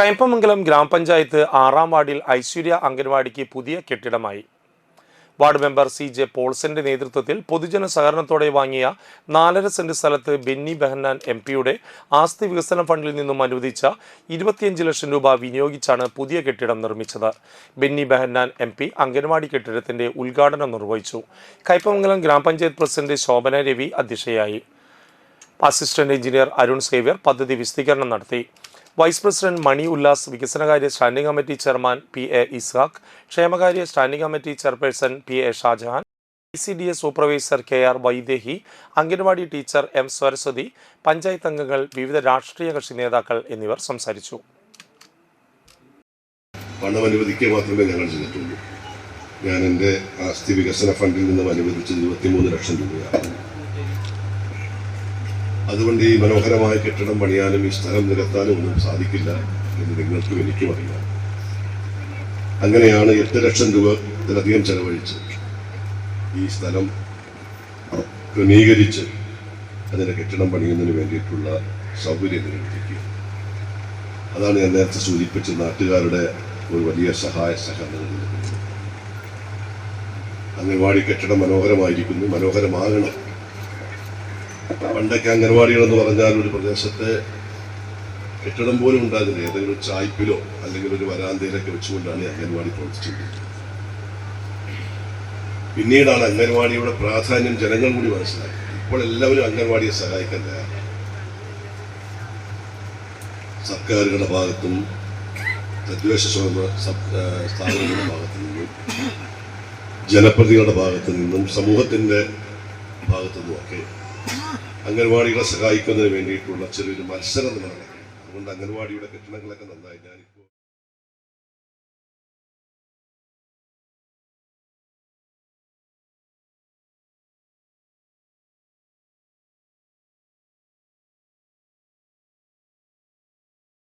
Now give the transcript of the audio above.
കയ്പമംഗലം ഗ്രാമപഞ്ചായത്ത് ആറാം വാർഡിൽ ഐശ്വര്യ അംഗൻവാടിക്ക് പുതിയ കെട്ടിടമായി. വാർഡ് മെമ്പർ സി ജെ പോൾസന്റെ നേതൃത്വത്തിൽ പൊതുജന സഹകരണത്തോടെ വാങ്ങിയ നാലര സെന്റ് സ്ഥലത്ത് ബെന്നി ബെഹന്നാൻ എം പിയുടെ ആസ്തി വികസന ഫണ്ടിൽ നിന്നും അനുവദിച്ച ഇരുപത്തിയഞ്ച് ലക്ഷം രൂപ വിനിയോഗിച്ചാണ് പുതിയ കെട്ടിടം നിർമ്മിച്ചത്. ബെന്നി ബെഹന്നാൻ എം പി അംഗൻവാടി കെട്ടിടത്തിന്റെ ഉദ്ഘാടനം നിർവഹിച്ചു. കയ്പമംഗലം ഗ്രാമപഞ്ചായത്ത് പ്രസിഡന്റ് ശോഭന രവി അധ്യക്ഷയായി. അസിസ്റ്റന്റ് എഞ്ചിനീയർ അരുൺ സേവ്യർ പദ്ധതി വിശദീകരണം നടത്തി. വൈസ് പ്രസിഡന്റ് മണി ഉല്ലാസ് വികസനകാര്യ standing committee chairman P A Ishaq ക്ഷേമകാര്യ standing committee chairperson P A Shajahan I C D S supervisor K R Vaidehi anganwadi teacher M Saraswathi panchayat അംഗങ്ങൾ വിവിധ രാഷ്ട്രീയ കക്ഷി നേതാക്കൾ എന്നിവർ സംസാരിച്ചു. പണം അനുവദിക്കുക മാത്രമേ ഞങ്ങൾ ചെയ്തിട്ടുള്ളൂ. ഞാൻ എന്റെ ആസ്തി വികസന ഫണ്ടിൽ നിന്നും അനുവദിച്ചത് ഇരുപത്തിമൂന്ന് ലക്ഷം രൂപയാണ്. അതുകൊണ്ട് ഈ മനോഹരമായ കെട്ടിടം പണിയാനും ഈ സ്ഥലം നികത്താനും ഒന്നും സാധിക്കില്ല എന്ന് നിങ്ങൾക്കും എനിക്കും അറിയാം അങ്ങനെയാണ് എട്ട് ലക്ഷം രൂപ ഇതിലധികം ചെലവഴിച്ച് ഈ സ്ഥലം ക്രമീകരിച്ച് അതിന്റെ കെട്ടിടം പണിയുന്നതിന് വേണ്ടിയിട്ടുള്ള സൗകര്യം നിലനിർത്തിക്കുക. അതാണ് ഞാൻ നേരത്തെ സൂചിപ്പിച്ച നാട്ടുകാരുടെ ഒരു വലിയ സഹായ സഹകരണം അംഗൻവാടി കെട്ടിടം മനോഹരമായിരിക്കുന്നു. മനോഹരമാകണം. പണ്ടൊക്കെ അംഗൻവാടികൾ എന്ന് പറഞ്ഞാൽ ഒരു പ്രദേശത്തെ കെട്ടിടം പോലും ഉണ്ടാകുന്നില്ല ഏതെങ്കിലും ചായ്പിലോ അല്ലെങ്കിൽ ഒരു വരാന്തയിലൊക്കെ വെച്ചുകൊണ്ടാണ് ഈ അംഗൻവാടി പ്രവർത്തിച്ചിരിക്കുന്നത്. പിന്നീടാണ് അംഗൻവാടിയുടെ പ്രാധാന്യം ജനങ്ങൾ കൂടി മനസ്സിലാക്കി. ഇപ്പോൾ എല്ലാവരും അംഗൻവാടിയെ സഹായിക്കാൻ തയ്യാറാണ് സർക്കാരുകളുടെ ഭാഗത്തും തദ്ദേശ ആ, സ്ഥാപനങ്ങളുടെ ഭാഗത്തു നിന്നും ജനപ്രതികളുടെ ഭാഗത്തു നിന്നും സമൂഹത്തിന്റെ ഭാഗത്തു നിന്നുമൊക്കെ അംഗൻവാടികളെ സഹായിക്കുന്നതിന് വേണ്ടിയിട്ടുള്ള ചെറിയൊരു മത്സരം നടക്കും അതുകൊണ്ട് അംഗൻവാടിയുടെ കെട്ടിടങ്ങളൊക്കെ നന്നായി. ഞാനിപ്പോൾ